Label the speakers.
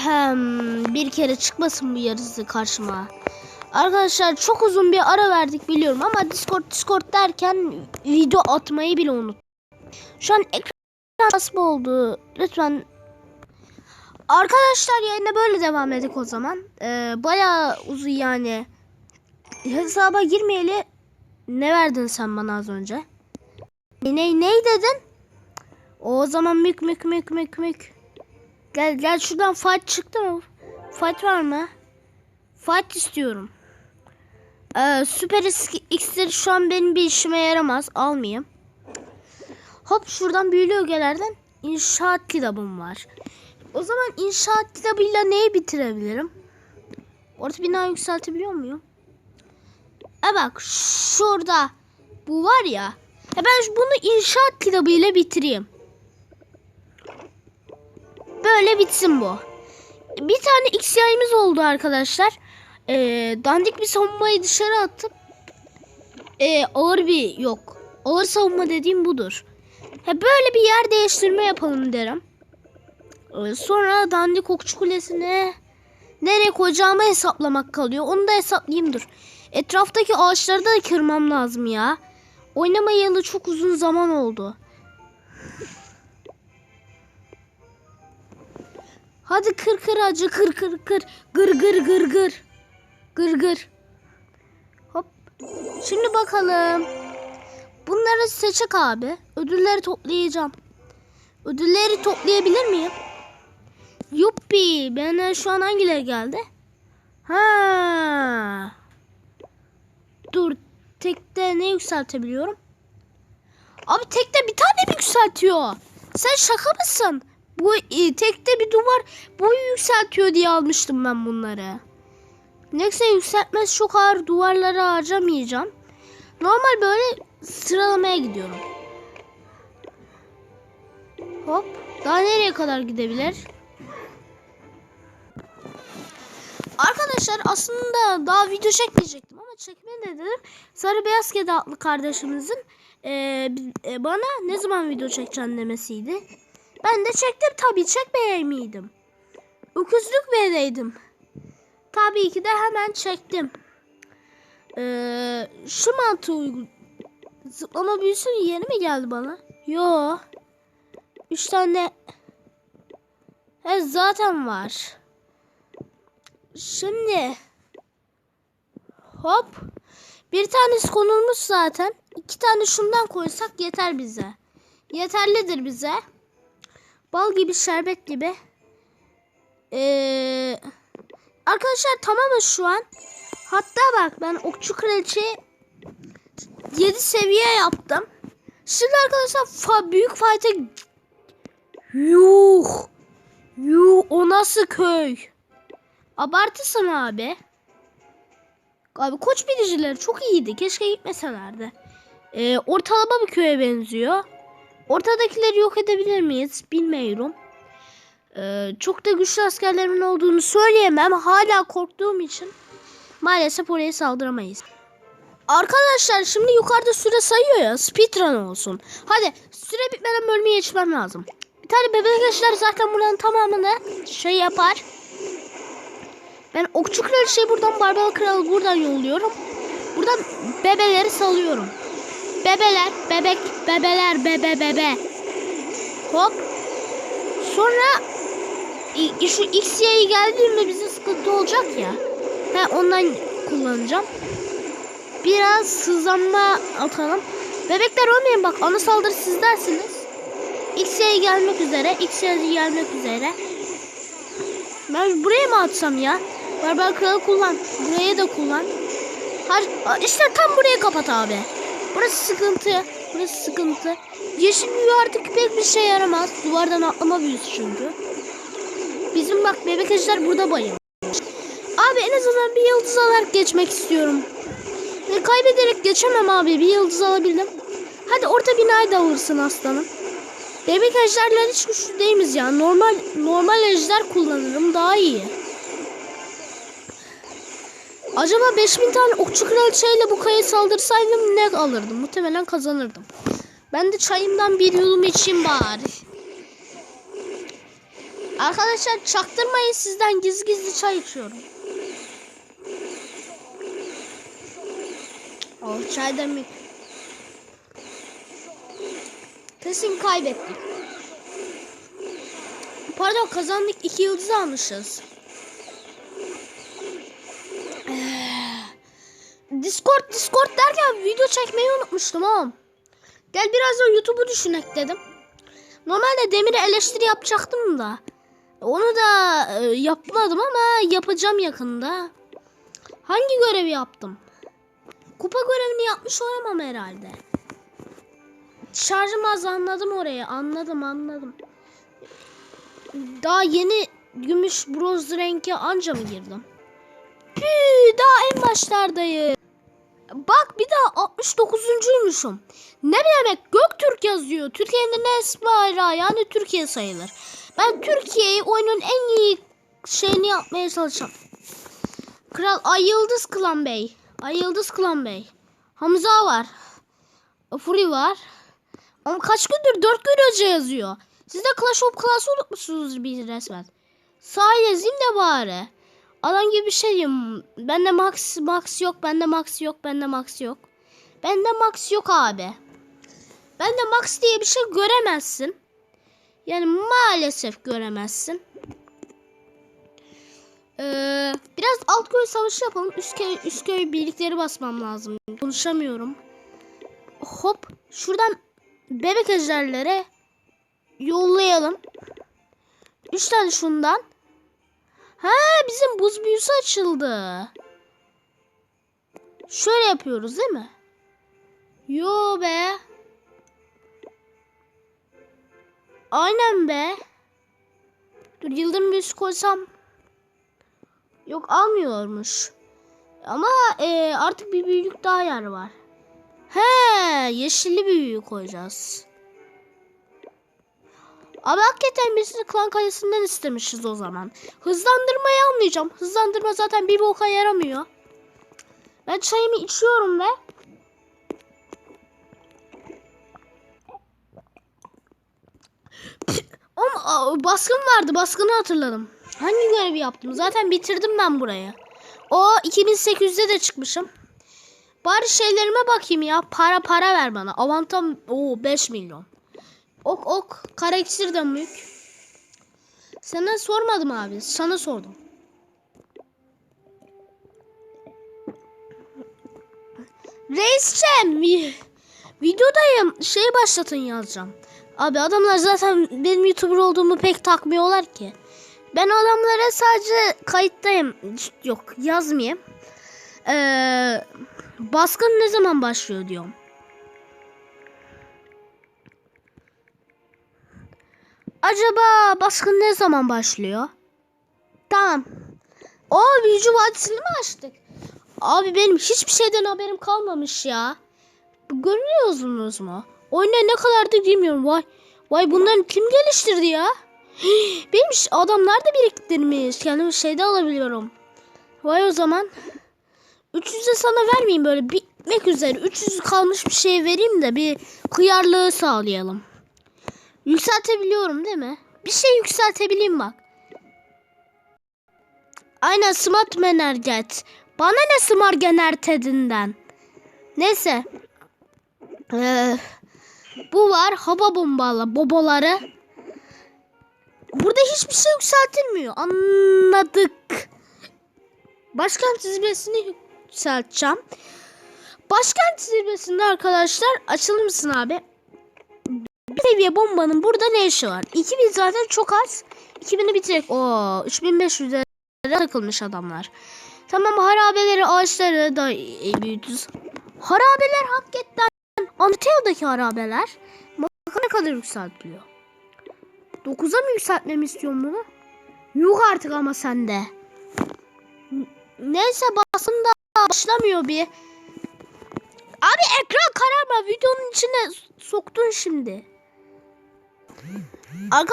Speaker 1: Ehem, bir kere çıkmasın bu yarısı karşıma. Arkadaşlar çok uzun bir ara verdik biliyorum ama Discord Discord derken video atmayı bile unuttum. Şu an ekran nasıl oldu? Lütfen Arkadaşlar yayına böyle devam edik o zaman. Ee, bayağı uzun yani. Hesaba girmeyeli ne verdin sen bana az önce? Ne, ne dedin? O zaman mük mük mük mük mük. Gel gel şuradan fight çıktı mı? Fight var mı? Fight istiyorum. Ee, süper iksir şu an benim bir işime yaramaz. Almayayım. Hop şuradan büyülü ögelerden inşaat kitabım var. O zaman inşaat kitabıyla neyi bitirebilirim? Orta bina yükseltebiliyor muyum? E bak şurada bu var ya. E ben bunu inşaat kitabıyla bitireyim. Böyle bitsin bu. Bir tane X yayımız oldu arkadaşlar. Ee, dandik bir savunmayı dışarı atıp ee, ağır bir yok. Ağır savunma dediğim budur. Ha, böyle bir yer değiştirme yapalım derim. Ee, sonra dandik okçu kulesine nereye koyacağımı hesaplamak kalıyor. Onu da hesaplayayım dur. Etraftaki ağaçları da kırmam lazım ya. Oynamayalı çok uzun zaman oldu. Hadi kır kır acı kır kır kır. Gır gır gır gır. Gır gır. Hop. Şimdi bakalım. Bunları seçek abi. Ödülleri toplayacağım. Ödülleri toplayabilir miyim? Yuppi. Bana şu an hangileri geldi? Ha. Dur. Tekte ne yükseltebiliyorum? Abi tekte bir tane mi yükseltiyor? Sen şaka mısın? Bu e, tekte bir duvar boyu yükseltiyor diye almıştım ben bunları. Neyse yükseltmez çok ağır duvarları harcamayacağım. Normal böyle sıralamaya gidiyorum. Hop. Daha nereye kadar gidebilir? Arkadaşlar aslında daha video çekmeyecektim ama çekmeye de dedim. Sarı Beyaz Kedi adlı kardeşimizin e, e, bana ne zaman video çekeceğim demesiydi. Ben de çektim tabii çekmeye miydim? Öküzlük bedeydim. Tabii ki de hemen çektim. Ee, şu mantığı uygun. Zıplama büyüsü yeni mi geldi bana? Yo. Üç tane. He zaten var. Şimdi. Hop. Bir tanesi konulmuş zaten. İki tane şundan koysak yeter bize. Yeterlidir bize. Bal gibi şerbet gibi. Ee, arkadaşlar tamamız şu an. Hatta bak ben okçu kraliçeyi 7 seviye yaptım. Şimdi arkadaşlar fa büyük fight'e Yuh. Yuh o nasıl köy? Abartısın abi. Abi koç bilicileri çok iyiydi. Keşke gitmeselerdi. Ee, ortalama bir köye benziyor. Ortadakileri yok edebilir miyiz? Bilmiyorum. Ee, çok da güçlü askerlerimin olduğunu söyleyemem. Hala korktuğum için maalesef oraya saldıramayız. Arkadaşlar şimdi yukarıda süre sayıyor ya. Speedrun olsun. Hadi süre bitmeden bölümü geçmem lazım. Bir tane bebek arkadaşlar zaten buranın tamamını şey yapar. Ben okçu kraliçeyi buradan Barbalı kralı buradan yolluyorum. Buradan bebeleri salıyorum. Bebeler, bebek, bebeler, bebe, bebe. Hop. Sonra şu XY'yi geldiğinde bize sıkıntı olacak ya. He ondan kullanacağım. Biraz hızlanma atalım. Bebekler ölmeyin bak ana saldırı siz dersiniz. XY gelmek üzere. XY gelmek üzere. Ben buraya mı atsam ya? Barbar kralı kullan. Buraya da kullan. Har işte tam buraya kapat abi. Burası sıkıntı. Burası sıkıntı. Yeşil büyü artık pek bir şey yaramaz. Duvardan atlama büyüsü çünkü. Bizim bak bebek ejder burada bayım. Abi en azından bir yıldız alarak geçmek istiyorum. Ve kaybederek geçemem abi. Bir yıldız alabildim. Hadi orta binayı da alırsın aslanım. Bebek ejderler hiç güçlü değiliz ya. Normal normal ejder kullanırım daha iyi. Acaba 5000 tane okçu kraliçeyle bu kaya saldırsaydım ne alırdım? Muhtemelen kazanırdım. Ben de çayımdan bir yudum içeyim bari. Arkadaşlar çaktırmayın sizden gizli gizli çay içiyorum. Oh çay demlik. Kesin kaybettik. Pardon kazandık iki yıldız almışız. Discord Discord derken video çekmeyi unutmuştum oğlum. Gel biraz da YouTube'u düşünek dedim. Normalde Demir'e eleştiri yapacaktım da. Onu da e, yapmadım ama yapacağım yakında. Hangi görevi yaptım? Kupa görevini yapmış olamam herhalde. Şarjım az anladım orayı. Anladım anladım. Daha yeni gümüş broz renke anca mı girdim? Püh, daha en başlardayım. Bak bir daha 69'uncuymuşum. Ne demek Göktürk yazıyor. Türkiye'nin ne bayrağı yani Türkiye sayılır. Ben Türkiye'yi oyunun en iyi şeyini yapmaya çalışacağım. Kral Ay Yıldız Klan Bey. Ay Yıldız Klan Bey. Hamza var. Fury var. Ama kaç gündür? 4 gün önce yazıyor. Siz de Clash of Clans'ı unutmuşsunuz bir resmen. Yazayım da bari. Adam gibi bir şeyim. Bende max max yok. Bende max yok. Bende max yok. Bende max yok abi. Bende max diye bir şey göremezsin. Yani maalesef göremezsin. Ee, biraz alt köy savaşı yapalım. Üst köy, üst köy birlikleri basmam lazım. Konuşamıyorum. Hop. Şuradan bebek ejderlere yollayalım. Üç tane şundan. Ha bizim buz büyüsü açıldı. Şöyle yapıyoruz değil mi? Yo be. Aynen be. Dur yıldırım büyüsü koysam. Yok almıyormuş. Ama e, artık bir büyük daha yer var. He yeşilli bir büyü koyacağız. Abi hakikaten de klan kalesinden istemişiz o zaman. Hızlandırmayı almayacağım. Hızlandırma zaten bir boka yaramıyor. Ben çayımı içiyorum ve Ama baskın vardı. Baskını hatırladım. Hangi görevi yaptım? Zaten bitirdim ben burayı. O 2800'de de çıkmışım. Bari şeylerime bakayım ya. Para para ver bana. Avantam o 5 milyon. Ok ok. Kara iksir de büyük. Sana sormadım abi. Sana sordum. Reisçem. Videodayım. Şey başlatın yazacağım. Abi adamlar zaten benim YouTuber olduğumu pek takmıyorlar ki. Ben adamlara sadece kayıttayım. Yok yazmayayım. Ee, baskın ne zaman başlıyor diyorum. Acaba baskın ne zaman başlıyor? Tamam. O büyücü vadisini mi açtık? Abi benim hiçbir şeyden haberim kalmamış ya. Görüyorsunuz mu? Oyuna ne kadardı bilmiyorum. Vay. Vay bunların kim geliştirdi ya? Benim adamlar da biriktirmiş. Kendimi şeyde alabiliyorum. Vay o zaman. 300'e sana vermeyeyim böyle bitmek üzere. 300 kalmış bir şey vereyim de bir kıyarlığı sağlayalım. Yükseltebiliyorum değil mi? Bir şey yükseltebileyim bak. Aynen smart menerget. Bana ne smart genertedinden. Neyse. Ee, bu var hava bombalı boboları. Burada hiçbir şey yükseltilmiyor. Anladık. Başkent zirvesini yükselteceğim. Başkent zirvesinde arkadaşlar açılır mısın abi? Seviye bombanın burada ne işi var? 2000 zaten çok az. 2000'i bitirecek. Oo 3500'e takılmış adamlar. Tamam harabeleri ağaçları da büyütürüz. Harabeler hakikaten Antalya'daki harabeler bakın ne kadar yükseltiliyor. 9'a mı yükseltmemi istiyorum bunu? Yok artık ama sende. Neyse basın da başlamıyor bir. Abi ekran kararma videonun içine soktun şimdi. Aga